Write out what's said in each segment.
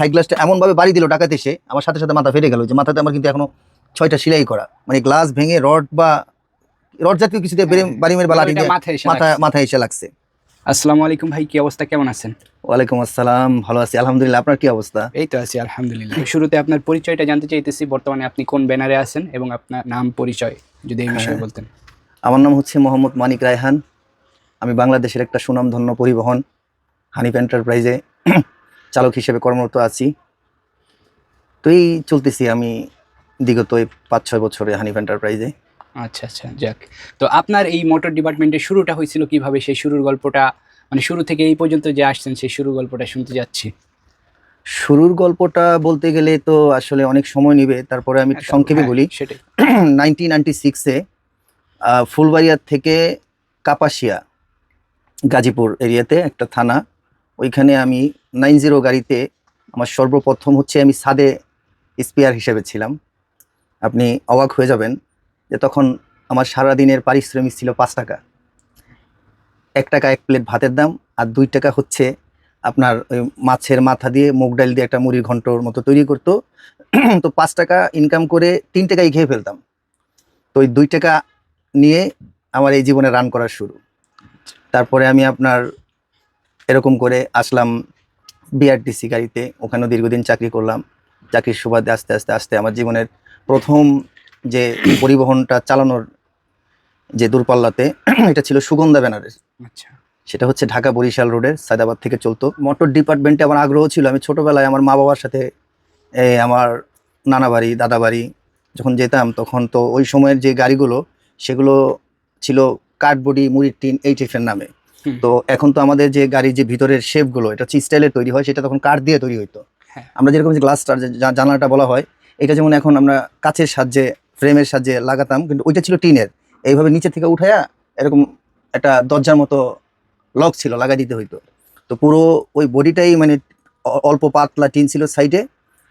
Side গ্লাসটা এমনভাবে বাড়ি দিল ডাকাতে এসে আমার সাথে সাথে মাথা ফেটে গেল যে মাথাতে আমার কিন্তু এখনও ছয়টা সেলাই করা। মানে গ্লাস ভেঙে রড বা রড জাতীয় কিছু দিয়ে বেরে- বাড়ি মেরে বা লাঠি এটা দিয়ে মাথায় এসে মাথা মাথায় এসে লাগছে। আসসালামু আলাইকুম ভাই কি অবস্থা? কেমন আছেন? ওয়ালাইকুম আসসালাম ভালো আছি। আলহামদুলিল্লাহ আপনার কি অবস্থা? এই তো আছি আলহামদুলিল্লাহ। শুরুতে আপনার পরিচয়টা জানতে চাইতেছি বর্তমানে আপনি কোন ব্যানারে আছেন এবং আপনার নাম পরিচয় যদি এই বিষয়ে হ্যাঁ। বলতেন। আমার নাম হচ্ছে মোহাম্মদ মানিক রায়হান। আমি বাংলাদেশের একটা সুনামধন্য পরিবহন হানিফ এন্টারপ্রাইজে চালক হিসেবে কর্মরত আছি। তো এই চলতেছি আমি বিগত এই পাঁচ ছয় বছরে হানিফ এন্টারপ্রাইজে আচ্ছা আচ্ছা যাক। তো আপনার এই মোটর ডিপার্টমেন্টের শুরুটা হয়েছিল কীভাবে? সেই শুরুর গল্পটা মানে শুরু থেকে এই পর্যন্ত যে আসছেন সেই শুরুর গল্পটা শুনতে যাচ্ছি। শুরুর গল্পটা বলতে গেলে তো আসলে অনেক সময় নেবে। তারপরে আমি একটু সংক্ষেপে হ্যাঁ, বলি সেটাই। নাইনটিন নাইনটি সিক্সে ফুলবাড়িয়ার থেকে কাপাসিয়া গাজীপুর এরিয়াতে একটা থানা। ওইখানে আমি নাইন জিরো গাড়িতে আমার সর্বপ্রথম হচ্ছে আমি সাদে স্পেয়ার হিসেবে ছিলাম। আপনি অবাক হয়ে যাবেন যে তখন আমার সারাদিনের পারিশ্রমিক ছিল পাঁচ টাকা। এক টাকা এক প্লেট ভাতের দাম আর দুই টাকা হচ্ছে আপনার ওই মাছের মাথা দিয়ে, মুগ ডাল দিয়ে একটা মুড়ির ঘন্টর মতো তৈরি করতো। তো পাঁচ টাকা ইনকাম করে তিন টাকাই খেয়ে ফেলতাম। তো ওই দুই টাকা নিয়ে আমার এই জীবনে রান করা শুরু। তারপরে আমি আপনার এরকম করে আসলাম বিআরটিসি গাড়িতে। ওখানেও দীর্ঘদিন চাকরি করলাম। চাকরির সুবাদে আস্তে আস্তে আস্তে আমার জীবনের প্রথম যে পরিবহনটা চালানোর যে দূরপাল্লাতে এটা ছিল সুগন্ধা ব্যানারের। আচ্ছা। সেটা হচ্ছে ঢাকা বরিশাল রোডের সায়দাবাদ থেকে চলতো। মোটর ডিপার্টমেন্টে আমার আগ্রহ ছিল। আমি ছোটোবেলায় আমার মা বাবার সাথে আমার নানা বাড়ি দাদা বাড়ি যখন যেতাম তখন তো ওই সময়ের যে গাড়িগুলো সেগুলো ছিল কাঠবডি মুড়ির টিন এই টাইপের নামে। তো এখন তো আমাদের যে গাড়ির যে ভিতরের শেপগুলো এটা হচ্ছে স্টাইলের তৈরি হয় সেটা তখন কাঠ দিয়ে তৈরি হতো হ্যাঁ। আমরা যেরকম যে গ্লাসটার জানালাটা বলা হয় এটা যেমন এখন আমরা কাছের সাহায্যে ফ্রেমের সাহায্যে লাগাতাম কিন্তু ওইটা ছিল টিনের। এইভাবে নিচে থেকে উঠায়া এরকম একটা দরজার মতো লক ছিল লাগাই দিতে হইতো। তো পুরো ওই বডিটাই মানে অল্প পাতলা টিন ছিল সাইডে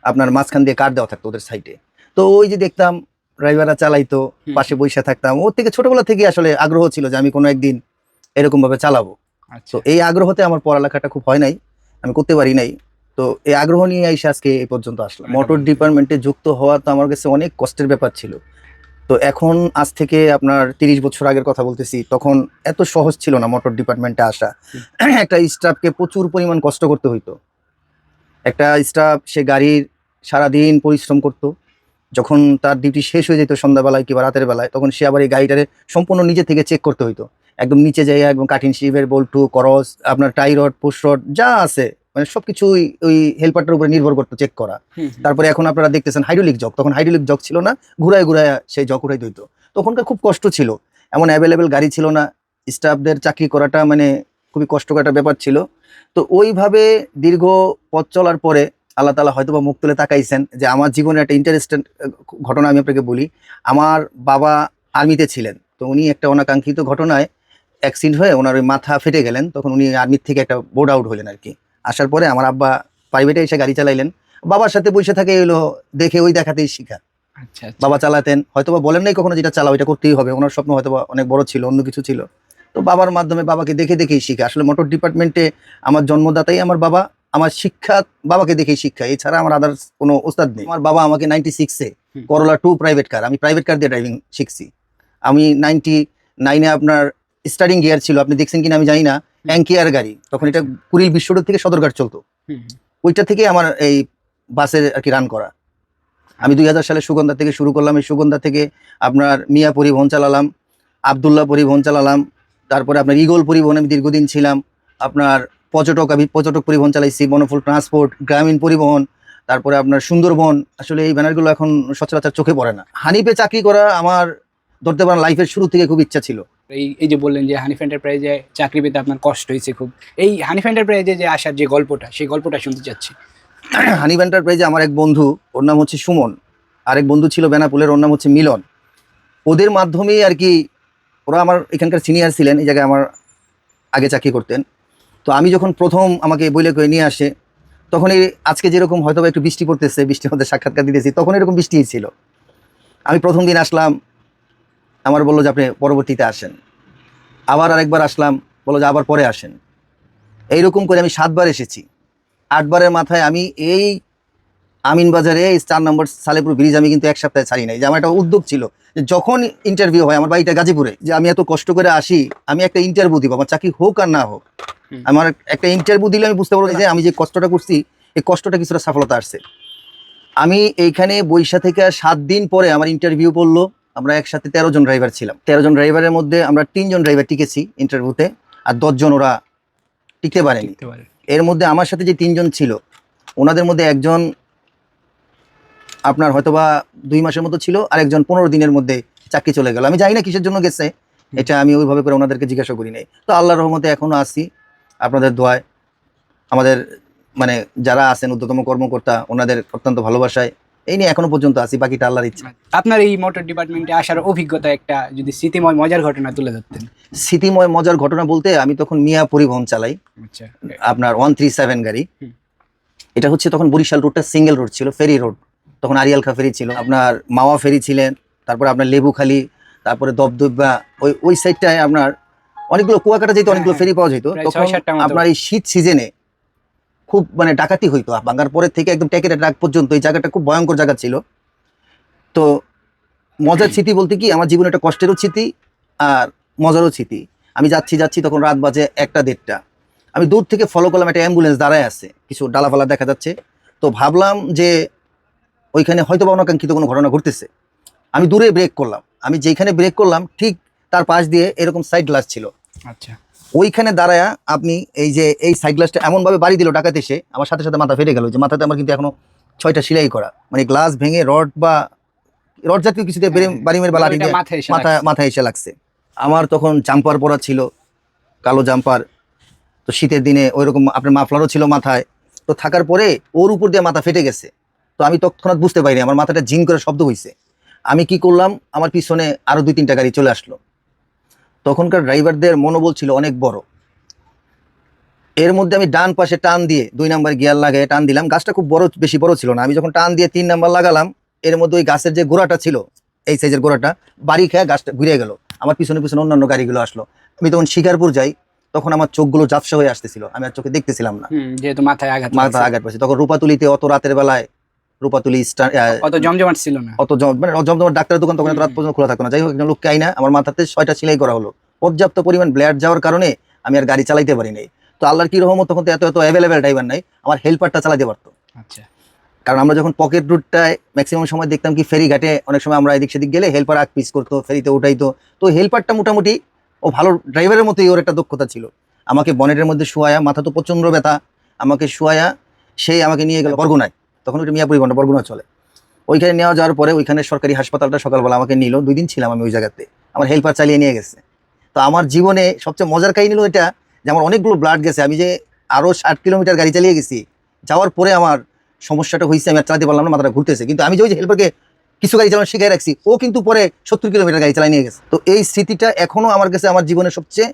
আপনার মাঝখান দিয়ে কাঠ দেওয়া থাকতো ওদের সাইডে তো ওই যে দেখতাম ড্রাইভাররা চালাইতো পাশে বসে থাকতাম। ওর থেকে ছোটবেলা থেকে আসলে আগ্রহ ছিল যে আমি কোনো একদিন এরকম ভাবে চালাবো আচ্ছা। তো এই আগ্রহতে আমার পড়ালেখাটা খুব হয় নাই আমি করতে পারি নাই। তো এই আগ্রহ নিয়ে এসে আজকে এই পর্যন্ত আসলাম। মোটর ডিপার্টমেন্টে যুক্ত হওয়া তো আমার কাছে অনেক কষ্টের ব্যাপার ছিল। তো এখন আজ থেকে আপনার তিরিশ বছর আগের কথা বলতেছি তখন এত সহজ ছিল না মোটর ডিপার্টমেন্টে আসা। একটা স্টাফকে প্রচুর পরিমাণ কষ্ট করতে হইতো। একটা স্টাফ সে গাড়ির সারাদিন পরিশ্রম করত। যখন তার ডিউটি শেষ হয়ে যেত সন্ধ্যাবেলায় কিংবা রাতের বেলায় তখন সে আবার এই গাড়িটারে সম্পূর্ণ নিজে থেকে চেক করতে হইতো। একদম নিচে যাইয়া একদম কাঠিন শিবের বল্টু করস আপনার টাই রড পুশ রড যা আছে মানে সবকিছুই ওই হেল্পারটার উপরে নির্ভর করতো চেক করা। তারপরে এখন আপনারা দেখতেছেন হাইড্রোলিক জগ তখন হাইড্রোলিক জগ ছিল না ঘুরায় ঘুরায় সেই জগ উঠাই দিত। তখনকার খুব কষ্ট ছিল এমন অ্যাভেলেবেল গাড়ি ছিল না স্টাফদের চাকরি করাটা মানে খুবই কষ্টকর একটা ব্যাপার ছিল। তো ওইভাবে দীর্ঘ পথ চলার পরে আল্লাহ তালা হয়তো বা মুখ তুলে তাকাইছেন যে আমার জীবনে একটা ইন্টারেস্টেড ঘটনা আমি আপনাকে বলি। আমার বাবা আর্মিতে ছিলেন তো উনি একটা অনাকাঙ্ক্ষিত ঘটনায় অ্যাক্সিডেন্ট হয়ে ওনার ওই মাথা ফেটে গেলেন তখন উনি আর্মির থেকে একটা বোর্ড আউট হলেন আর কি আসার পরে আমার আব্বা প্রাইভেটে এসে গাড়ি চালাইলেন। বাবার সাথে বসে থাকে এলো দেখে ওই দেখাতেই শিখা। আচ্ছা আচ্ছা। বাবা চালাতেন হয়তো বা বলেন নাই কখনো যেটা চালাও এটা করতেই হবে ওনার স্বপ্ন হয়তো অনেক বড় ছিল অন্য কিছু ছিল। তো বাবার মাধ্যমে বাবাকে দেখে দেখেই শিখা। আসলে মোটর ডিপার্টমেন্টে আমার জন্মদাতাই আমার বাবা আমার শিক্ষা বাবাকে দেখেই শিক্ষা। এছাড়া আমার আদার্স কোনো ওস্তাদ নেই। আমার বাবা আমাকে নাইনটি সিক্সে। করোলা টু প্রাইভেট কার আমি প্রাইভেট কার দিয়ে ড্রাইভিং শিখছি। আমি নাইনটি নাইনে আপনার স্টার্টিং গিয়ার ছিল। আপনি দেখছেন কিনা আমি জানি না। অ্যাঙ্কিয়ার গাড়ি। তখন এটা কুড়িল বিশ্ব রোড থেকে সদরঘাট চলতো। ওইটা থেকে আমার এই বাসের আর কি রান করা। আমি দুই হাজার সালে সুগন্ধা থেকে শুরু করলাম। এই সুগন্ধা থেকে আপনার মিয়া পরিবহন চালালাম আবদুল্লাহ পরিবহন চালালাম তারপরে আপনার ইগল পরিবহন আমি দীর্ঘদিন ছিলাম আপনার পর্যটক আমি পর্যটক পরিবহন চালাইছি বনফুল ট্রান্সপোর্ট গ্রামীণ পরিবহন তারপরে আপনার সুন্দরবন। আসলে এই ব্যানারগুলো এখন সচরাচর চোখে পড়ে না। হানিপে চাকরি করা আমার ধরতে পারেন লাইফের শুরু থেকে খুব ইচ্ছা ছিল। এই এই যে বললেন যে হানিফ এন্টারপ্রাইজে চাকরি পেতে আপনার কষ্ট হয়েছে খুব। এই হানিফ এন্টারপ্রাইজে যে আসার যে গল্পটা, সেই গল্পটা শুনতে চাচ্ছি। হানিফ এন্টারপ্রাইজে আমার এক বন্ধু, ওর নাম হচ্ছে সুমন আরেক বন্ধু ছিল বেনাপুলের, ওর নাম হচ্ছে মিলন। ওদের মাধ্যমেই আর কি ওরা আমার এখানকার সিনিয়র ছিলেন, এই জায়গায় আমার আগে চাকরি করতেন। তো আমি যখন প্রথম আমাকে বইলে করে নিয়ে আসে, তখন এই আজকে যেরকম হয়তো একটু বৃষ্টি পড়তেছে বৃষ্টির মধ্যে সাক্ষাৎকার দিতেছি, তখন এরকম বৃষ্টিই ছিল। আমি প্রথম দিন আসলাম আমার বলল যে আপনি পরবর্তীতে আসেন। আবার আরেকবার আসলাম বলল যে আবার পরে আসেন। এইরকম করে আমি সাতবার এসেছি। আটবারের মাথায় আমি এই আমিন বাজারে এই চার নম্বর সালেপুর ব্রিজ আমি কিন্তু এক সপ্তাহে ছাড়ি নাই। যে আমার একটা উদ্যোগ ছিল যে যখন ইন্টারভিউ হয় আমার বাড়িটা গাজীপুরে যে আমি এত কষ্ট করে আসি আমি একটা ইন্টারভিউ দিব আমার চাকরি হোক আর না হোক। আমার একটা ইন্টারভিউ দিলে আমি বুঝতে পারব যে আমি যে কষ্টটা করছি এই কষ্টটা কিছুটা সফলতা আসছে। আমি এইখানে বৈশা থেকে সাত দিন পরে আমার ইন্টারভিউ পড়ল। আমরা একসাথে তেরো জন ড্রাইভার ছিলাম। তেরো জন ড্রাইভারের মধ্যে আমরা তিনজন ড্রাইভার টিকেছি ইন্টারভিউতে আর দশজন ওরা টিকতে পারেনি। এর মধ্যে আমার সাথে যে তিনজন ছিল ওনাদের মধ্যে একজন আপনার হয়তোবা দুই মাসের মতো ছিল আর একজন পনেরো দিনের মধ্যে চাকরি চলে গেল। আমি জানি না কিসের জন্য গেছে এটা আমি ওইভাবে করে ওনাদেরকে জিজ্ঞাসা করি নাই। তো আল্লাহর রহমতে এখনও আসি আপনাদের দোয়ায়। আমাদের মানে যারা আছেন ঊর্ধ্বতম কর্মকর্তা ওনাদের অত্যন্ত ভালোবাসায় এই নিয়ে এখনও পর্যন্ত আছি বাকিটা আল্লাহর ইচ্ছা। আপনার এই মোটর ডিপার্টমেন্টে আসার অভিজ্ঞতা একটা যদি স্মৃতিময় মজার ঘটনা তুলে ধরতেন। স্মৃতিময় মজার ঘটনা বলতে আমি তখন মিয়া পরিবহন চালাই আচ্ছা। আপনার ওয়ান থ্রি সেভেন গাড়ি। এটা হচ্ছে তখন বরিশাল রোডটা সিঙ্গেল রোড ছিল ফেরি রোড তখন আরিয়াল খা ফেরি ছিল আপনার মাওয়া ফেরি ছিলেন তারপরে আপনার লেবুখালি তারপরে দবদবা ওই ওই সাইডটায় আপনার অনেকগুলো কুয়াকাটা যেত অনেকগুলো হ্যাঁ, ফেরি পাওয়া যেত। তখন। আপনার এই শীত সিজনে খুব মানে ডাকাতি হইতো। বাঙ্গার পরের থেকে একদম টেকের ডাক পর্যন্ত। এই জায়গাটা খুব ভয়ঙ্কর জায়গা ছিল। তো মজার স্মৃতি বলতে কি, আমার জীবনে একটা কষ্টেরও স্মৃতি আর মজারও স্মৃতি। আমি যাচ্ছি যাচ্ছি তখন রাত বাজে একটা দেড়টা। আমি দূর থেকে ফলো করলাম একটা অ্যাম্বুলেন্স দাঁড়ায় আছে। কিছু ডালাফালা দেখা যাচ্ছে। তো ভাবলাম যে ওইখানে হয়তো বা অনাকাঙ্ক্ষিত কোনো ঘটনা ঘটতেছে। আমি দূরে ব্রেক করলাম। আমি যেখানে ব্রেক করলাম, ঠিক তার পাশ দিয়ে এরকম সাইড গ্লাস ছিল। আচ্ছা। ওইখানে দাঁড়ায়া আপনি এই যে এই সাইড গ্লাসটা এমনভাবে বাড়ি দিল ডাকাতে এসে আমার সাথে সাথে মাথা ফেটে গেল যে মাথাতে আমার কিন্তু এখনও ছয়টা সেলাই করা। মানে গ্লাস ভেঙে রড বা রড জাতীয় কিছু দিয়ে বাড়ি মেরে বা লাঠি মাথা। মাথায় এসে লাগছে। আমার তখন জাম্পার পরা ছিল কালো জাম্পার তো শীতের দিনে ওইরকম আপনার মাফলারও ছিল মাথায়। তো থাকার পরে ওর উপর দিয়ে মাথা ফেটে গেছে। তো আমি তৎক্ষণাৎ বুঝতে পারিনি আমার মাথাটা ঝিং করে শব্দ হয়েছে আমি কি করলাম আমার পিছনে আরও দুই তিনটা গাড়ি চলে আসলো। তখনকার ড্রাইভারদের মনোবল ছিল অনেক বড়। এর মধ্যে আমি ডান পাশে টান দিয়ে দুই নাম্বার গিয়ার লাগাই টান দিলাম। গাছটা খুব বড় বেশি বড় ছিল না। আমি যখন টান দিয়ে তিন নাম্বার লাগালাম এর মধ্যে ওই গাছের যে গোড়াটা ছিল এই সাইজের গোড়াটা বাড়ি খেয়ে গাছটা ঘুরে গেল। আমার পিছনে পিছনে অন্যান্য গাড়িগুলো আসলো। আমি তখন শিকারপুর যাই তখন আমার চোখগুলো জাপসা হয়ে আসতেছিল। আমি আর চোখে দেখতেছিলাম না। যেহেতু মাথায় আঘাত মাথা লাগছে। আঘাত পাচ্ছি তখন রূপাতুলিতে অত রাতের বেলায় রূপাতুলি অত জমজমাট ছিল না। অত মানে ডাক্তারের দোকান তখন রাত পর্যন্ত খোলা থাকতো না। যাই হোক একজন লোককে আইনা আমার মাথাতে ছয়টা সেলাই করা হলো। পর্যাপ্ত পরিমাণ ব্লাড যাওয়ার কারণে আমি আর গাড়ি চালাইতে পারি নাই। তো আল্লাহর কি রহমত তখন তো এত এত অ্যাভেলেবেল ড্রাইভার নাই। আমার হেল্পারটা চালাতে পারতো। আচ্ছা। কারণ আমরা যখন পকেট রুটটায় ম্যাক্সিমাম সময় দেখতাম কি ফেরি ঘাটে অনেক সময় আমরা এদিক সেদিক গেলে হেল্পার আগ পিস করতো ফেরিতে উঠাইতো। তো হেল্পারটা মোটামুটি ও ভালো ড্রাইভারের মতোই ওর একটা দক্ষতা ছিল। আমাকে বনেটের মধ্যে শোয়ায়া মাথা তো প্রচণ্ড ব্যথা আমাকে শোয়ায়া সেই আমাকে নিয়ে গেল বরগুনায়। তখন ওইটা মিয়াপুরি ঘণ্টা বরগুনা চলে। ওইখানে নেওয়া যাওয়ার পরে ওইখানে সরকারি হাসপাতালটা সকালবেলা আমাকে নিল। দুই দিন ছিলাম আমি ওই জায়গাতে। আমার হেল্পার চালিয়ে নিয়ে গেছে। তো আমার জীবনে সবচেয়ে মজার কাহিনী হলো এটা যে আমার অনেকগুলো ব্লাড গেছে। আমি যে আরও ষাট কিলোমিটার গাড়ি চালিয়ে গেছি, যাওয়ার পরে আমার সমস্যাটা হয়েছে, আমি আর চালাতে পারলাম না, মাথাটা ঘুরতেছে। কিন্তু আমি যে ওই যে হেল্পারকে কিছু গাড়ি চালানো শিখাই রাখছি, ও কিন্তু পরে সত্তর কিলোমিটার গাড়ি চালিয়ে নিয়ে গেছে। তো এই স্মৃতিটা এখনও আমার কাছে আমার জীবনের সবচেয়ে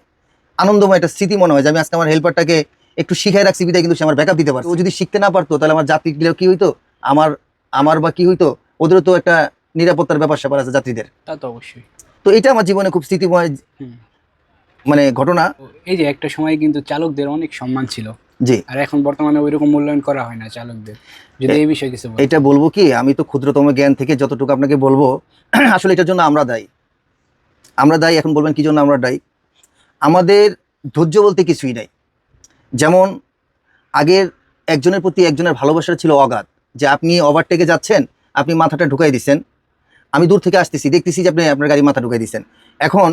আনন্দময় একটা স্মৃতি মনে হয় যে আমি আজকে আমার হেল্পারটাকে একটু শিখাই রাখছি বিদায় কিন্তু সে আমার ব্যাকআপ দিতে পারছে। ও যদি শিখতে না পারতো তাহলে আমার যাত্রীগুলো কি হইতো? আমার আমার বা কি হইতো? ওদেরও তো একটা নিরাপত্তার ব্যাপার স্যাপার আছে যাত্রীদের। তা তো অবশ্যই। তো এটা আমার জীবনে খুব স্মৃতিময় মানে ঘটনা। এই যে একটা সময় কিন্তু চালকদের অনেক সম্মান ছিল। জি। আর এখন বর্তমানে ওইরকম মূল্যায়ন করা হয় না চালকদের। যদি এই বিষয়ে কিছু। এটা বলব কি আমি তো ক্ষুদ্রতম জ্ঞান থেকে যতটুকু আপনাকে বলব আসলে এটার জন্য আমরা দায়ী। আমরা দায়ী এখন বলবেন কি জন্য আমরা দায়ী? আমাদের ধৈর্য বলতে কিছুই নাই। যেমন আগের একজনের প্রতি একজনের ভালোবাসা ছিল অগাধ যে আপনি ওভারটেকে যাচ্ছেন আপনি মাথাটা ঢুকাই দিচ্ছেন আমি দূর থেকে আসতেছি দেখতেছি যে আপনি আপনার গাড়ি মাথা ঢুকাই দিচ্ছেন এখন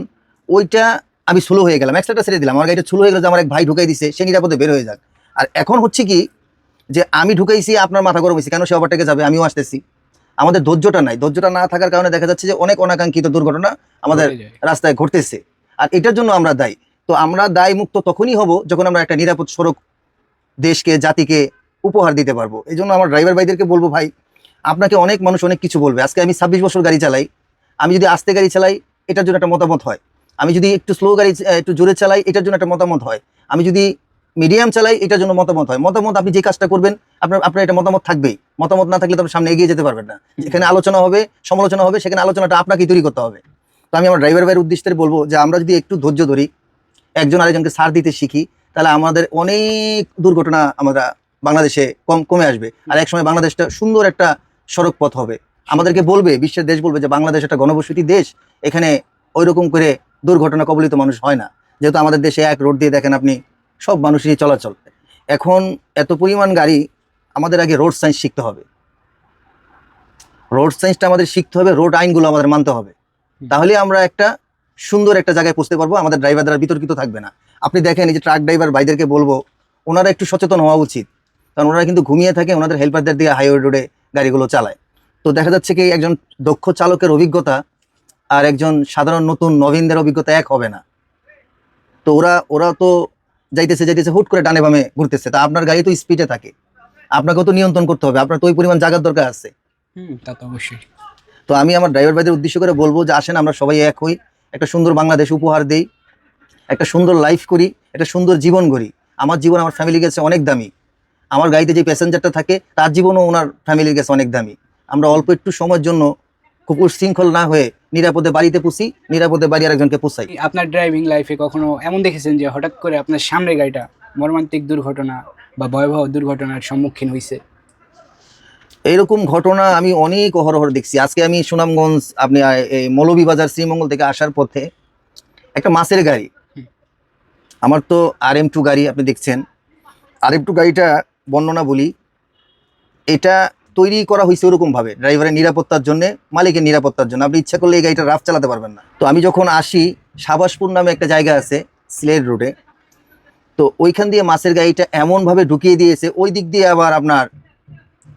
ওইটা আমি স্লো হয়ে গেলাম একসাথে ছেড়ে দিলাম। আমার গাড়িটা স্লো হয়ে গেল যে আমার এক ভাই ঢুকাই দিছে সে নিরাপদে বের হয়ে যাক। আর এখন হচ্ছে কি যে আমি ঢুকাইছি আপনার মাথা গরম হয়েছে কেন সে ওভারটেকে যাবে? আমিও আসতেছি। আমাদের ধৈর্যটা নাই। ধৈর্যটা না থাকার কারণে দেখা যাচ্ছে যে অনেক অনাকাঙ্ক্ষিত দুর্ঘটনা আমাদের রাস্তায় ঘটতেছে। আর এটার জন্য আমরা দায়ী। তো আমরা দায় মুক্ত তখনই হব যখন আমরা একটা নিরাপদ সড়ক দেশকে, জাতিকে উপহার দিতে পারব। এই জন্য আমার ড্রাইভার ভাইদেরকে বলব, ভাই, আপনাকে অনেক মানুষ অনেক কিছু বলবে। আজকে আমি ছাব্বিশ বছর গাড়ি চালাই, আমি যদি আস্তে গাড়ি চালাই, এটার জন্য একটা মতামত হয়। আমি যদি একটু স্লো গাড়ি একটু জোরে চালাই, এটার জন্য একটা মতামত হয়। আমি যদি মিডিয়াম চালাই, এটার জন্য মতামত হয়। মতামত আপনি যে কাজটা করবেন, আপনার আপনার এটা মতামত থাকবেই। মতামত না থাকলে তো সামনে এগিয়ে যেতে পারবেন না। যেখানে আলোচনা হবে, সমালোচনা হবে, সেখানে আলোচনাটা আপনাকেই তৈরি করতে হবে। তো আমি আমার ড্রাইভার ভাইয়ের উদ্দেশ্যে বলব যে, আমরা যদি একটু ধৈর্য ধরি একজন আরেকজনকে সার দিতে শিখি তাহলে আমাদের অনেক দুর্ঘটনা আমরা বাংলাদেশে কম কমে আসবে। আর এক সময় বাংলাদেশটা সুন্দর একটা সড়ক পথ হবে। আমাদেরকে বলবে বিশ্বের দেশ বলবে যে বাংলাদেশ একটা গণবসতি দেশ এখানে ওই রকম করে দুর্ঘটনা কবলিত মানুষ হয় না। যেহেতু আমাদের দেশে এক রোড দিয়ে দেখেন আপনি সব মানুষই চলাচল। এখন এত পরিমাণ গাড়ি আমাদের আগে রোড সায়েন্স শিখতে হবে। রোড সায়েন্সটা আমাদের শিখতে হবে রোড আইনগুলো আমাদের মানতে হবে। তাহলে আমরা একটা সুন্দর একটা জায়গায় পৌঁছতে পারব আমাদের ড্রাইভার দ্বারা বিতর্কিত থাকবে না। আপনি দেখেন এই যে ট্রাক ড্রাইভার ভাইদেরকে বলব ওনারা একটু সচেতন হওয়া উচিত। কারণ ওনারা কিন্তু ঘুমিয়ে থাকে ওনাদের হেল্পারদের দিয়ে হাইওয়ে রোডে গাড়িগুলো চালায়। তো দেখা যাচ্ছে কি একজন দক্ষ চালকের অভিজ্ঞতা আর একজন সাধারণ নতুন নবীনদের অভিজ্ঞতা এক হবে না। তো ওরা ওরা তো যাইতেছে যাইতেছে হুট করে ডানে বামে ঘুরতেছে। তা আপনার গাড়ি তো স্পিডে থাকে। আপনাকেও তো নিয়ন্ত্রণ করতে হবে। আপনার তো ওই পরিমাণ জায়গার দরকার আছে। হুম তা তো অবশ্যই। তো আমি আমার ড্রাইভার ভাইদের উদ্দেশ্য করে বলব যে আসেন আমরা সবাই এক হই। একটা সুন্দর বাংলাদেশ উপহার দেই, একটা সুন্দর লাইফ করি, একটা সুন্দর জীবন গড়ি। আমার জীবন, আমার ফ্যামিলির কাছে অনেক দামি। আমার গাড়িতে যে প্যাসেঞ্জারটা থাকে, তার জীবনও ওনার ফ্যামিলির কাছে অনেক দামি। আমরা অল্প একটু সময়ের জন্য কুকুর শৃঙ্খল না হয়ে নিরাপদে বাড়িতে পুষি, নিরাপদে বাড়ি আরেকজনকে পুষাই। আপনার ড্রাইভিং লাইফে কখনো এমন দেখেছেন যে হঠাৎ করে আপনার সামনে গাড়িটা মর্মান্তিক দুর্ঘটনা বা ভয়াবহ দুর্ঘটনার সম্মুখীন হয়েছে এইরকম ঘটনা আমি অনেক অহরহর দেখছি। আজকে আমি সুনামগঞ্জ আপনি এই মৌলভীবাজার শ্রীমঙ্গল থেকে আসার পথে একটা মাছের গাড়ি। আমার তো আর এম টু গাড়ি আপনি দেখছেন। আর এম টু গাড়িটা বর্ণনা বলি এটা তৈরি করা হয়েছে ওরকমভাবে ড্রাইভারের নিরাপত্তার জন্য মালিকের নিরাপত্তার জন্য। আপনি ইচ্ছা করলে এই গাড়িটা রাফ চালাতে পারবেন না। তো আমি যখন আসি সাবাসপুর নামে একটা জায়গা আছে সিলেট রোডে তো ওইখান দিয়ে মাছের গাড়িটা এমনভাবে ঢুকিয়ে দিয়েছে ওই দিক দিয়ে আবার আপনার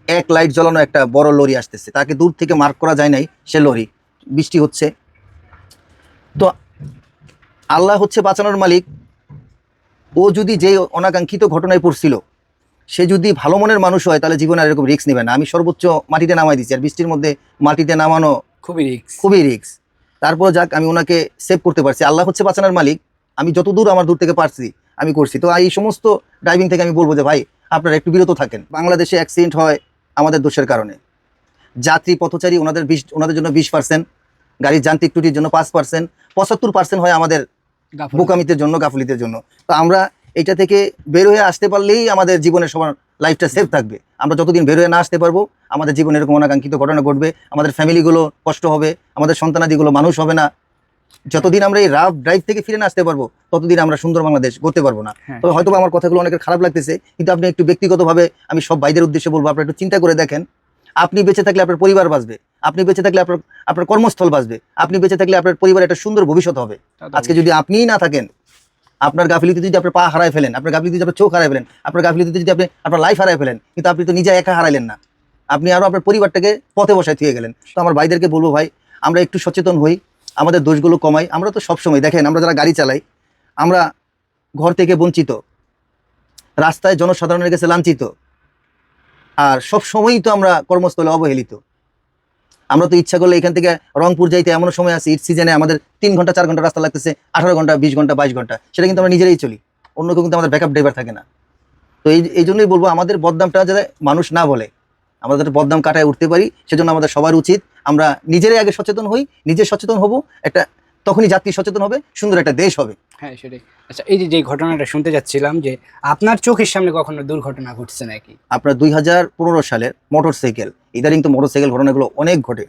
এক লাইট জ্বালানো একটা বড় লরি আসতেছে। তাকে দূর থেকে মার্ক করা যায় নাই সে লরি। বৃষ্টি হচ্ছে। তো আল্লাহ হচ্ছে বাঁচানোর মালিক। ও যদি যে অনাকাঙ্ক্ষিত ঘটনায় পড়ছিল সে যদি ভালো মনের মানুষ হয় তাহলে জীবনে আর এরকম রিস্ক নেবে না। আমি সর্বোচ্চ মাটিতে নামাই দিচ্ছি আর বৃষ্টির মধ্যে মাটিতে নামানো খুবই রিক্স খুবই রিস্ক তারপর যাক আমি ওনাকে সেভ করতে পারছি। আল্লাহ হচ্ছে বাঁচানোর মালিক। আমি যত দূর আমার দূর থেকে পারছি আমি করছি। তো এই সমস্ত ড্রাইভিং থেকে আমি বলব যে ভাই আপনারা একটু বিরত থাকেন। বাংলাদেশে অ্যাক্সিডেন্ট হয় আমাদের দোষের কারণে। যাত্রী পথচারী ওনাদের বিশ ওনাদের জন্য বিশ পার্সেন্ট গাড়ির যান্ত্রিক ত্রুটির জন্য পাঁচ পার্সেন্ট পঁচাত্তর পার্সেন্ট হয় আমাদের বোকামিতের জন্য গাফলিতের জন্য। তো আমরা এটা থেকে বের হয়ে আসতে পারলেই আমাদের জীবনের সবার লাইফটা সেফ থাকবে। আমরা যতদিন বের হয়ে না আসতে পারব আমাদের জীবনে এরকম অনাকাঙ্ক্ষিত ঘটনা ঘটবে আমাদের ফ্যামিলিগুলো কষ্ট হবে আমাদের সন্তানাদিগুলো মানুষ হবে না যতদিন আমরা এই রাফ ড্রাইভ থেকে ফিরে না আসতে পারব ততদিন আমরা সুন্দর বাংলাদেশ করতে পারব না। হ্যাঁ। তবে হয়তো আমার কথাগুলো অনেকের খারাপ লাগতেছে কিন্তু আপনি একটু ব্যক্তিগতভাবে আমি সব ভাইদের উদ্দেশ্যে বলব আপনারা একটু চিন্তা করে দেখেন। আপনি বেঁচে থাকলে আপনার পরিবার বাঁচবে আপনি বেঁচে থাকলে আপনার আপনার কর্মস্থল বাঁচবে আপনি বেঁচে থাকলে আপনার পরিবারের একটা সুন্দর ভবিষ্যৎ হবে। আজকে যদি আপনিই না থাকেন আপনার গাফিলিতে যদি আপনার পা হারায় ফেলেন আপনার গাফিলিতে যদি আপনার চোখ হারায় ফেলেন আপনার গাফিলিতে যদি আপনি আপনার লাইফ হারায় ফেলেন কিন্তু আপনি তো নিজে একা হারাইলেন না। আপনি আরও আপনার পরিবারটাকে পথে বসায় থুয়ে গেলেন। তো আমার ভাইদেরকে বলব ভাই আমরা একটু সচেতন হই আমাদের দোষগুলো কমাই। আমরা তো সবসময়, দেখেন, আমরা যারা গাড়ি চালাই, আমরা ঘর থেকে বঞ্চিত, রাস্তায় জনসাধারণের কাছে লাঞ্ছিত, আর সব সময়ই তো আমরা কর্মস্থলে অবহেলিত। আমরা তো ইচ্ছা করলে এখান থেকে রংপুর যাইতে এমন সময় আছে, ঈদ সিজনে আমাদের তিন ঘণ্টা, চার ঘণ্টা রাস্তা লাগতেছে, আঠারো ঘণ্টা, বিশ ঘণ্টা, বাইশ ঘণ্টা, সেটা কিন্তু আমরা নিজেরাই চলি। অন্য কেউ কিন্তু আমাদের ব্যাকআপ ড্রাইভার থাকে না। তো এই এই জন্যই বলব, আমাদের বদনামটা যাতে মানুষ না বলে। আমরা যাতে বদনাম কাটায় উঠতে পারি সেজন্য আমাদের সবার উচিত আমরা নিজেরাই আগে সচেতন হই নিজে সচেতন হব একটা তখনই যাত্রী সচেতন হবে সুন্দর একটা দেশ হবে। হ্যাঁ সেটাই। আচ্ছা এই যে যে ঘটনাটা শুনতে যাচ্ছিলাম যে আপনার চোখের সামনে কখনো দুর্ঘটনা ঘটছে নাকি? আপনার দুই হাজার পনেরো সালের মোটর সাইকেল ইদানিং তো মোটর সাইকেল ঘটনাগুলো অনেক ঘটে।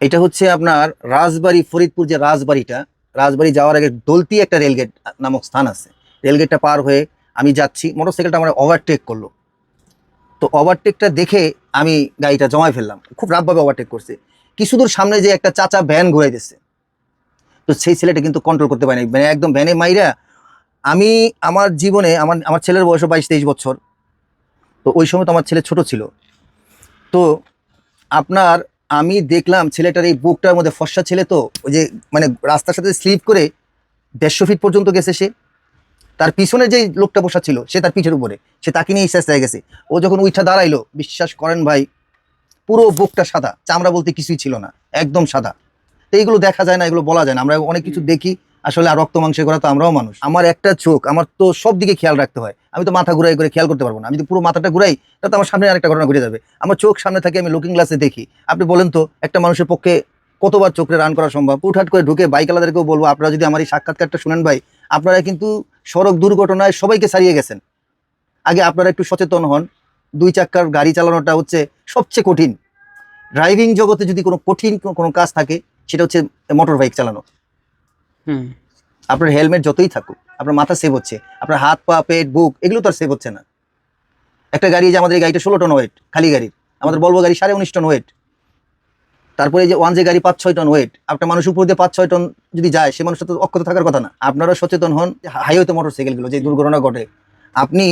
এটা হচ্ছে আপনার রাজবাড়ি ফরিদপুর যে রাজবাড়িটা রাজবাড়ি যাওয়ার আগে দলতি একটা রেলগেট নামক স্থান আছে। রেলগেটটা পার হয়ে আমি যাচ্ছি মোটর সাইকেলটা আমার ওভারটেক করল। তো ওভারটেকটা দেখে আমি গাড়িটা জমায় ফেললাম। খুব রাতভাবে ওভারটেক করছে। কিছু দূর সামনে যে একটা চাচা ভ্যান ঘুরে দিচ্ছে। তো সেই ছেলেটা কিন্তু কন্ট্রোল করতে পারেনি। মানে একদম ভ্যানে মাইরা আমি আমার জীবনে আমার আমার ছেলের বয়স বাইশ তেইশ বছর। তো ওই সময় তো আমার ছেলে ছোট ছিল। তো আপনার আমি দেখলাম ছেলেটার এই বুকটার মধ্যে ফর্সা ছেলে তো, ওই যে মানে রাস্তার সাথে স্লিপ করে দেড়শো ফিট পর্যন্ত গেছে সে। তার পিছনে যে লোকটা বসা ছিল সে তার পিঠের উপরে। সে তাকে নিয়ে শেষ হয়ে গেছে। ও যখন উইঠা দাঁড়াইলো বিশ্বাস করেন ভাই পুরো বুকটা সাদা। চামড়া বলতে কিছুই ছিল না একদম সাদা। তো এইগুলো দেখা যায় না এগুলো বলা যায় না। আমরা অনেক কিছু দেখি আসলে আর রক্ত মাংসে করা তো আমরাও মানুষ। আমার একটা চোখ আমার তো সব দিকে খেয়াল রাখতে হয়। আমি তো মাথা ঘুরাই করে খেয়াল করতে পারব না। আমি যদি পুরো মাথাটা ঘুরাই তাহলে তো আমার সামনে আরেকটা ঘটনা ঘুরে যাবে। আমার চোখ সামনে থাকে আমি লুকিং গ্লাসে দেখি। আপনি বলেন তো একটা মানুষের পক্ষে কতবার চোখে রান করা সম্ভব? উঠাট করে ঢুকে বাইক আলাদাদেরকেও বলব আপনারা যদি আমার এই সাক্ষাৎকারটা শুনেন ভাই আপনারা কিন্তু সড়ক দুর্ঘটনায় সবাইকে ছাড়িয়ে গেছেন। আগে আপনারা একটু সচেতন হন। দুই চাক্কার গাড়ি চালানোটা হচ্ছে সবচেয়ে কঠিন। ড্রাইভিং জগতে যদি কোনো কঠিন কোনো- কাজ থাকে সেটা হচ্ছে মোটর বাইক চালানো। হুম। আপনার হেলমেট যতই থাকুক আপনার মাথা সেভ হচ্ছে আপনার হাত পা পেট বুক এগুলো তো আর সেভ হচ্ছে না। একটা গাড়ি যে আমাদের গাড়িটা ষোলো টন ওয়েট খালি গাড়ির। আমাদের বলব গাড়ি সাড়ে উনিশ টন ওয়েট তারপরে যে ওয়ান যে গাড়ি পাঁচ, ছয় টন ওয়েট আপনার মানুষ উপর দিয়ে পাঁচ, ছয় টন যদি যায়, সে মানুষটা তো অক্ষত থাকার কথা না। আপনারা সচেতন হন হাইওয়েতে মোটর সাইকেলগুলো যে দুর্ঘটনা ঘটে। আপনি,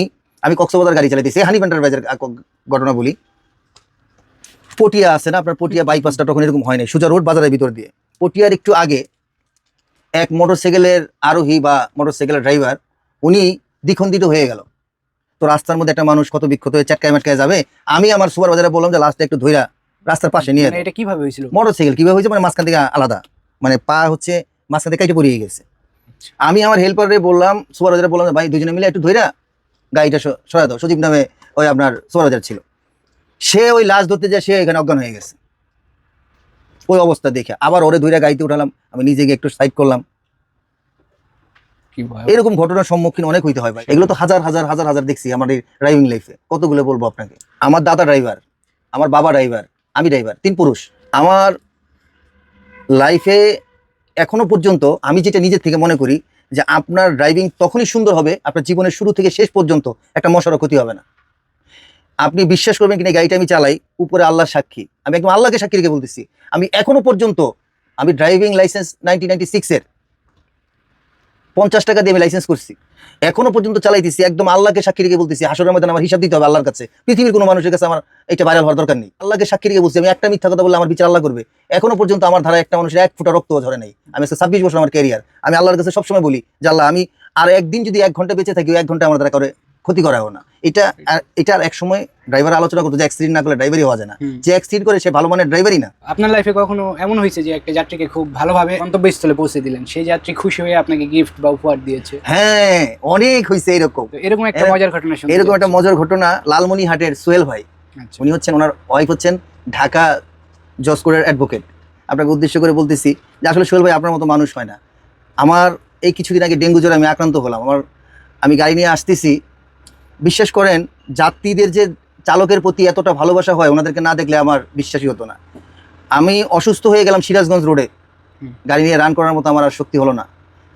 আমি কক্সবাজার গাড়ি চালাইতেছি হানি ব্যান্ডার বাজার ঘটনা বলি। পটিয়া আছে না, আপনার পটিয়া বাইপাসটা তখন এরকম হয় না সুজা রোড বাজারের ভিতর দিয়ে। পটিয়ার একটু আগে এক মোটরসাইকেলের আরোহী বা মোটরসাইকেলের ড্রাইভার উনি দ্বিখণ্ডিত হয়ে গেল। তো রাস্তার মধ্যে একটা মানুষ কত বিক্ষত হয়ে চাটকায় মাটকায় যাবে, আমি আমার সুপার বাজারে বললাম যে, লাস্টে একটু ধইরা রাস্তার পাশে নিয়ে মানে এটা কীভাবে হয়েছিল? মোটরসাইকেল কীভাবে হয়েছে? মানে মাঝখান থেকে আলাদা। মানে পা হচ্ছে মাঝখান থেকে কেটে পড়িয়ে গেছে। আমি আমার হেল্পারে বললাম সুপার বললাম ভাই দুজনে মিলে একটু ধইরা গাড়িটা স- সরাই দাও। সজীব নামে ওই আপনার সুপার বাজার ছিল। সে ওই লাশ ধরতে যায় সে এখানে অজ্ঞান হয়ে গেছে। ওই অবস্থা দেখে আবার ওরে ধইরা গাড়িতে উঠালাম। আমি নিজে গিয়ে একটু সাইড করলাম। এরকম ঘটনার সম্মুখীন অনেক হইতে হয় ভাই। এগুলো তো হাজার হাজার হাজার হাজার দেখছি আমার এই ড্রাইভিং লাইফে কতগুলো বলব আপনাকে? আমার দাদা ড্রাইভার আমার বাবা ড্রাইভার আমি ড্রাইভার তিন পুরুষ। আমার লাইফে এখনও পর্যন্ত আমি যেটা নিজের থেকে মনে করি যে আপনার ড্রাইভিং তখনই সুন্দর হবে, আপনার জীবনের শুরু থেকে শেষ পর্যন্ত একটা মশারও ক্ষতি হবে না। আপনি বিশ্বাস করবেন কিনা গাড়িটা আমি চালাই, উপরে আল্লাহ সাক্ষী। আমি একদম আল্লাহকে সাক্ষী রেখে বলতেছি। আমি এখনও পর্যন্ত আমি ড্রাইভিং লাইসেন্স নাইনটিন নাইনটি সিক্সের পঞ্চাশ টাকা দিয়ে আমি লাইসেন্স করছি। এখনও পর্যন্ত চালাইতেছি, একদম আল্লাহকে সাক্ষী রেখে বলতেছি হাসরের মধ্যে আমার হিসাব দিতে হবে আল্লাহর কাছে। পৃথিবীর কোনো মানুষের কাছে আমার এটা ভাইরাল হওয়ার দরকার নেই। আল্লাহকে সাক্ষী রেখে বলছি, আমি একটা মিথ্যা কথা বললে আমার বিচার আল্লাহ করবে। এখনও পর্যন্ত আমার ধারা একটা মানুষের এক ফুটা রক্ত ঝরে নেই। আমি আজকে ছাব্বিশ বছর আমার ক্যারিয়ার আমি আল্লাহর কাছে সবসময় বলি যে আল্লাহ, আমি আর একদিন যদি এক ঘণ্টা বেঁচে থাকি এক ঘণ্টা আমার দ্বারা করে ক্ষতি করা না। এটা আর- এটা আর এক সময় ড্রাইভার আলোচনা করতো যে অ্যাক্সিডেন্ট না করলে ড্রাইভারই হওয়া যায় না। যে অ্যাক্সিডেন্ট করে সে ভালো মানের ড্রাইভারই না। আপনার লাইফে কখনো এমন হয়েছে যে একটা যাত্রীকে খুব ভালোভাবে গন্তব্যস্থলে পৌঁছে দিলেন? সেই যাত্রী খুশি হয়ে আপনাকে গিফট বা উপহার দিয়েছে? হ্যাঁ অনেক হয়েছে এরকম। এরকম একটা মজার ঘটনা এরকম একটা মজার ঘটনা লালমনিহাটের সোহেল ভাই। আচ্ছা। উনি হচ্ছেন ওনার ওয়াইফ হচ্ছেন ঢাকা জসকোরের অ্যাডভোকেট আপনাকে উদ্দেশ্য করে বলতেছি যে আসলে সোহেল ভাই আপনার মতো মানুষ হয় না। আমার এই কিছুদিন আগে ডেঙ্গু জ্বরে আমি আক্রান্ত হলাম। আমার আমি গাড়ি নিয়ে আসতেছি বিশ্বাস করেন যাত্রীদের যে চালকের প্রতি এতটা ভালোবাসা হয় ওনাদেরকে না দেখলে আমার বিশ্বাসই হতো না। আমি অসুস্থ হয়ে গেলাম সিরাজগঞ্জ রোডে। গাড়ি নিয়ে রান করার মতো আমার আর শক্তি হলো না।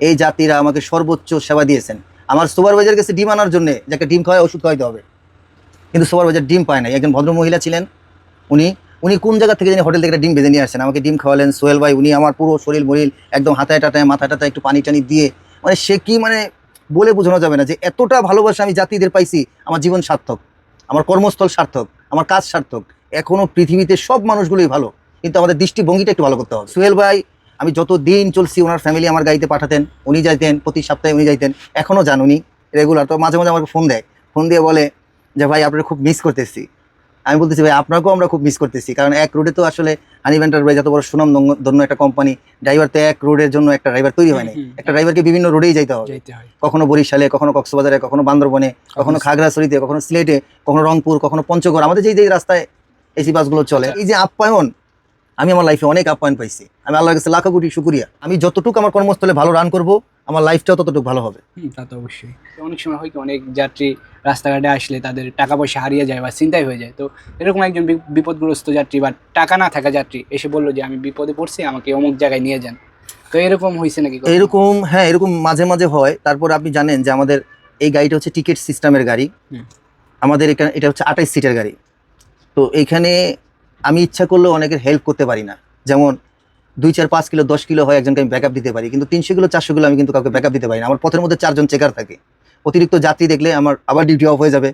এই যাত্রীরা আমাকে সর্বোচ্চ সেবা দিয়েছেন। আমার সুপারভাইজার কাছে ডিম আনার জন্য যে একটা ডিম খাওয়ায় ওষুধ খাওয়াইতে হবে। কিন্তু সুপারভাইজার ডিম পায় নাই। একজন ভদ্র মহিলা ছিলেন উনি উনি কোন জায়গা থেকে জানি হোটেল থেকে ডিম বেঁধে নিয়ে আসছেন। আমাকে ডিম খাওয়ালেন সোহেল ভাই উনি আমার পুরো শরীর মরিল একদম হাতায় টাটায় মাথা টাটায় একটু পানি টানি দিয়ে। মানে সে কি মানে বলে বোঝানো যাবে না যে এতটা ভালোবাসা আমি জাতিদের পাইছি, আমার জীবন সার্থক, আমার কর্মস্থল সার্থক, আমার কাজ সার্থক। এখনও পৃথিবীতে সব মানুষগুলোই ভালো, কিন্তু আমাদের দৃষ্টিভঙ্গিটা একটু ভালো করতে হবে। সোহেল ভাই, আমি যত দিন চলছি, ওনার ফ্যামিলি আমার গাড়িতে পাঠাতেন, উনি যাইতেন, প্রতি সপ্তাহে উনি যাইতেন এখনও যান উনি রেগুলার তো মাঝে মাঝে আমাকে ফোন দেয় ফোন দিয়ে বলে যে, ভাই আপনারা খুব মিস করতেছি। আমি বলতেছি ভাই আপনাকেও আমরা খুব মিস করতেছি। কারণ এক রোডে তো আসলে হানি এন্টারপ্রাইজ এত বড় সুনাম ধন্য একটা কোম্পানি ড্রাইভার তো এক রোডের জন্য একটা ড্রাইভার তৈরি হয় না। একটা ড্রাইভারকে বিভিন্ন রোডেই যাইতে হবে। কখনো বরিশালে কখনো কক্সবাজারে কখনো বান্দরবনে কখনো খাগড়াছড়িতে কখনো সিলেটে কখনো রংপুর কখনো পঞ্চগড় আমাদের যেই যেই রাস্তায় এসি বাসগুলো চলে এই যে আপ্যায়ন আমি আমার লাইফে অনেক আপ্যায়ন পাইছি। আমি আল্লাহর কাছে লাখো কোটি শুকুরিয়া। আমি যতটুকু আমার কর্মস্থলে ভালো রান করব আমার লাইফটাও ততটুকু ভালো হবে। তা তো অবশ্যই। অনেক সময় হয় কি অনেক যাত্রী রাস্তাঘাটে আসলে তাদের টাকা পয়সা হারিয়ে যায় বা চিন্তাই হয়ে যায়। তো এরকম একজন বিপদগ্রস্ত যাত্রী বা টাকা না থাকা যাত্রী এসে বলল যে আমি বিপদে পড়ছি আমাকে অমুক জায়গায় নিয়ে যান। তো এরকম হয়েছে নাকি এরকম হ্যাঁ এরকম মাঝে মাঝে হয়। তারপর আপনি জানেন যে আমাদের এই গাড়িটা হচ্ছে টিকিট সিস্টেমের গাড়ি। আমাদের এখানে এটা হচ্ছে আঠাইশ সিটের গাড়ি। তো এইখানে আমি ইচ্ছা করলেও অনেকের হেল্প করতে পারি না। যেমন দুই চার পাঁচ কিলো দশ কিলো হয় একজনকে আমি ব্যাকআপ দিতে পারি কিন্তু তিনশো কিলো চারশো কিলো আমি কিন্তু কাউকে ব্যাকআপ দিতে পারি না। আমার পথের মধ্যে চারজন চেকার থাকে। অতিরিক্ত যাত্রী দেখলে আমার আবার ডিউটি অফ হয়ে যাবে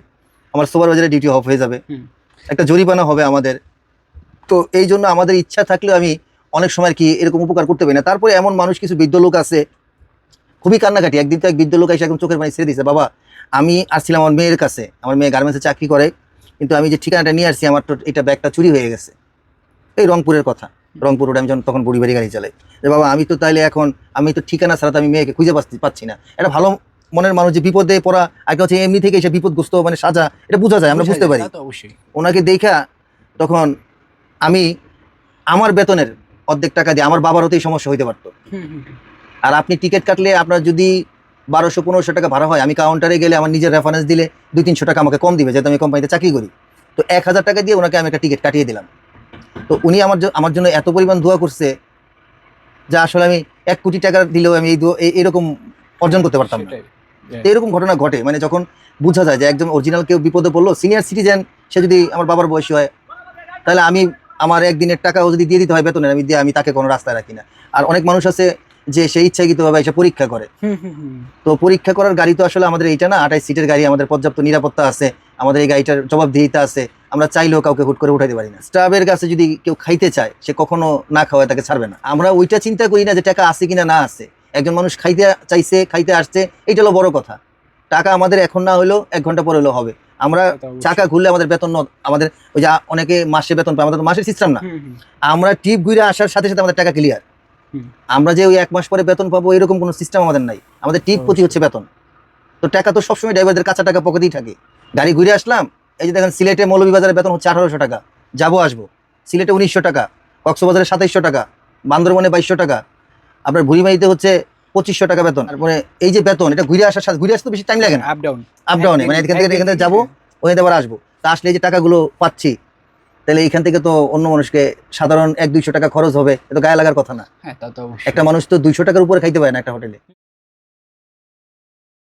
আমার সুপারভাইজারের ডিউটি অফ হয়ে যাবে। একটা জরিমানা হবে আমাদের। তো এই জন্য আমাদের ইচ্ছা থাকলেও আমি অনেক সময় কি এরকম উপকার করতে পারি না। তারপরে এমন মানুষ কিছু বৃদ্ধ লোক আছে খুবই কান্নাকাটি। একদিন তো এক বৃদ্ধ লোক এসে একদম চোখের পানি ছেড়ে দিয়েছে বাবা আমি আসছিলাম আমার মেয়ের কাছে। আমার মেয়ে গার্মেন্টসে চাকরি করে কিন্তু আমি যে ঠিকানাটা নিয়ে আসছি আমার তো এটা ব্যাগটা চুরি হয়ে গেছে। এই রংপুরের কথা। রংপুর রোডে আমি যখন তখন বুড়ি বাড়ি গাড়ি চালাই। যে বাবা আমি তো তাইলে এখন আমি তো ঠিকানা ছাড়া তো আমি মেয়েকে খুঁজে পাচ্ছি পাচ্ছি না। এটা ভালো মনের মানুষ যে বিপদে পড়া আগে হচ্ছে এমনি থেকে এসে বিপদগ্রস্ত মানে সাজা এটা বোঝা যায় আমরা বুঝতে পারি। অবশ্যই। ওনাকে দেখা তখন আমি আমার বেতনের অর্ধেক টাকা দিয়ে আমার বাবারও তো এই সমস্যা হইতে পারতো। আর আপনি টিকিট কাটলে আপনার যদি বারোশো পনেরোশো টাকা ভাড়া হয়। আমি কাউন্টারে গেলে আমার নিজের রেফারেন্স দিলে দুই তিনশো টাকা আমাকে কম দিবে যেহেতু আমি কোম্পানিতে চাকরি করি। তো এক হাজার টাকা দিয়ে ওনাকে আমি একটা টিকিট কাটিয়ে দিলাম। তো উনি আমার আমার জন্য এত পরিমাণ দোয়া করছে যা আসলে আমি এক কোটি টাকা দিলেও আমি এই এরকম অর্জন করতে পারতাম না। তো এরকম ঘটনা ঘটে। মানে যখন বোঝা যায় যে একজন অরিজিনাল কেউ বিপদে পড়ল সিনিয়র সিটিজেন সে যদি আমার বাবার বয়সী হয় তাহলে আমি আমার একদিনের টাকাও যদি দিয়ে দিতে হয় বেতনের আমি দিয়ে আমি তাকে কোনো রাস্তায় রাখি না। আর অনেক মানুষ আছে যে সে ইচ্ছাকৃতভাবে এসে পরীক্ষা করে। তো পরীক্ষা করার গাড়ি তো আসলে আমাদের এইটা না আঠাইশ সিটের গাড়ি আমাদের পর্যাপ্ত নিরাপত্তা আছে আমাদের এই গাড়িটার জবাবদিহিতা আছে আমরা চাইলেও কাউকে হুট করে উঠাইতে পারি না স্টাফের কাছে যদি কেউ খাইতে চায় সে কখনো না খাওয়ায় তাকে ছাড়বে না আমরা ওইটা চিন্তা করি না যে টাকা আছে কিনা না আছে একজন মানুষ খাইতে চাইছে খাইতে আসছে এইটা হলো বড় কথা টাকা আমাদের এখন না হলেও এক ঘণ্টা পরে হলেও হবে আমরা। চাকা ঘুরলে আমাদের বেতন ন- আমাদের ওই যে অনেকে মাসে বেতন পায় আমাদের মাসের সিস্টেম না। আমরা টিপ ঘুরে আসার সাথে সাথে আমাদের টাকা ক্লিয়ার। আমরা যে ওই এক মাস পরে বেতন পাবো এরকম কোনো সিস্টেম আমাদের নাই। আমাদের টিপ প্রতি হচ্ছে বেতন। তো টাকা তো সবসময় ড্রাইভারদের কাঁচা টাকা পকেটেই থাকে। গাড়ি ঘুরে আসলাম এই যে দেখেন সিলেটে মৌলভীবাজারে বেতন হচ্ছে আঠারোশো টাকা। যাব আসব। সিলেটে উনিশশো টাকা কক্সবাজারে সাতাইশশো টাকা বান্দরবনে বাইশশো টাকা। আপনার ভুড়িমারিতে হচ্ছে পঁচিশশো টাকা বেতন। তারপরে এই যে বেতন এটা ঘুরে আসার সাথে ঘুরে আসতে বেশি টাইম লাগে না। আপ ডাউন আপ ডাউনে মানে এখান থেকে এখান থেকে যাব ওখানে আবার আসব। তা আসলে এই যে টাকাগুলো পাচ্ছি তাহলে এখান থেকে তো অন্য মানুষকে সাধারণ এক দুইশো টাকা খরচ হবে এটা গায়ে লাগার কথা না। হ্যাঁ তো একটা মানুষ তো দুইশো টাকার উপরে খাইতে পারে না একটা হোটেলে।